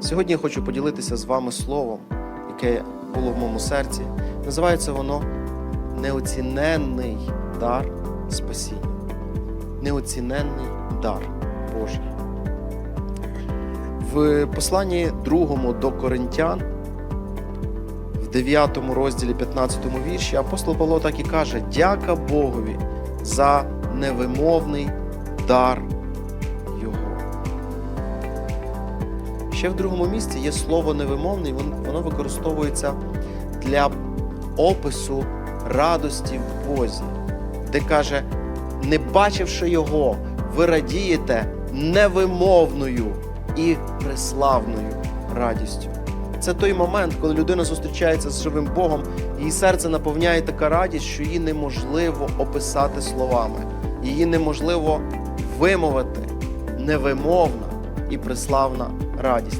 Сьогодні я хочу поділитися з вами словом, яке було в моєму серці. Називається воно неоціненний дар спасіння. Неоціненний дар Божий. В посланні другому до Коринтян, в 9 розділі 15 вірші, апостол Павло так і каже: Дяка Богові за невимовний дар Ще в другому місці є слово невимовний, вон- воно використовується для опису радості в Бозі, де каже, не бачивши його, ви радієте невимовною і преславною радістю. Це той момент, коли людина зустрічається з живим Богом, її серце наповняє така радість, що її неможливо описати словами, її неможливо вимовити невимовна і преславна радість.